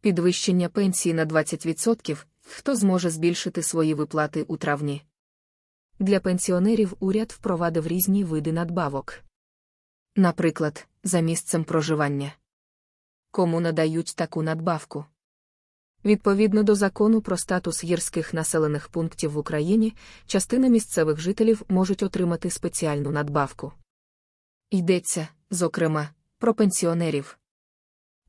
Підвищення пенсії на 20%, хто зможе збільшити свої виплати у травні. Для пенсіонерів уряд впровадив різні види надбавок. Наприклад, за місцем проживання. Кому надають таку надбавку? Відповідно до закону про статус гірських населених пунктів в Україні, частина місцевих жителів можуть отримати спеціальну надбавку. Йдеться, зокрема, про пенсіонерів.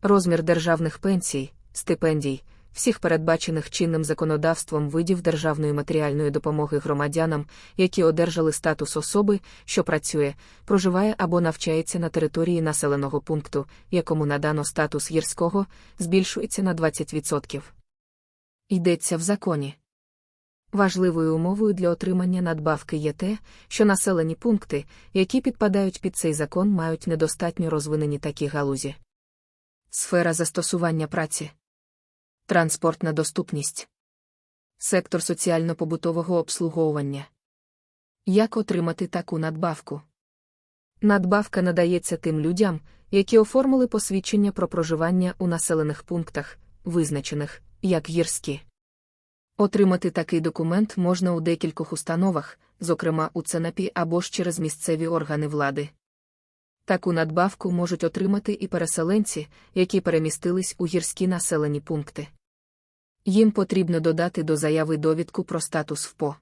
Розмір державних пенсій, стипендій, всіх передбачених чинним законодавством видів державної матеріальної допомоги громадянам, які одержали статус особи, що працює, проживає або навчається на території населеного пункту, якому надано статус гірського, збільшується на 20%. Йдеться в законі. Важливою умовою для отримання надбавки є те, що населені пункти, які підпадають під цей закон, мають недостатньо розвинені такі галузі. Сфера застосування праці, транспортна доступність, сектор соціально-побутового обслуговування. Як отримати таку надбавку? Надбавка надається тим людям, які оформили посвідчення про проживання у населених пунктах, визначених як гірські. Отримати такий документ можна у декількох установах, зокрема у ЦНАПі або ж через місцеві органи влади. Таку надбавку можуть отримати і переселенці, які перемістились у гірські населені пункти. Їм потрібно додати до заяви довідку про статус ВПО.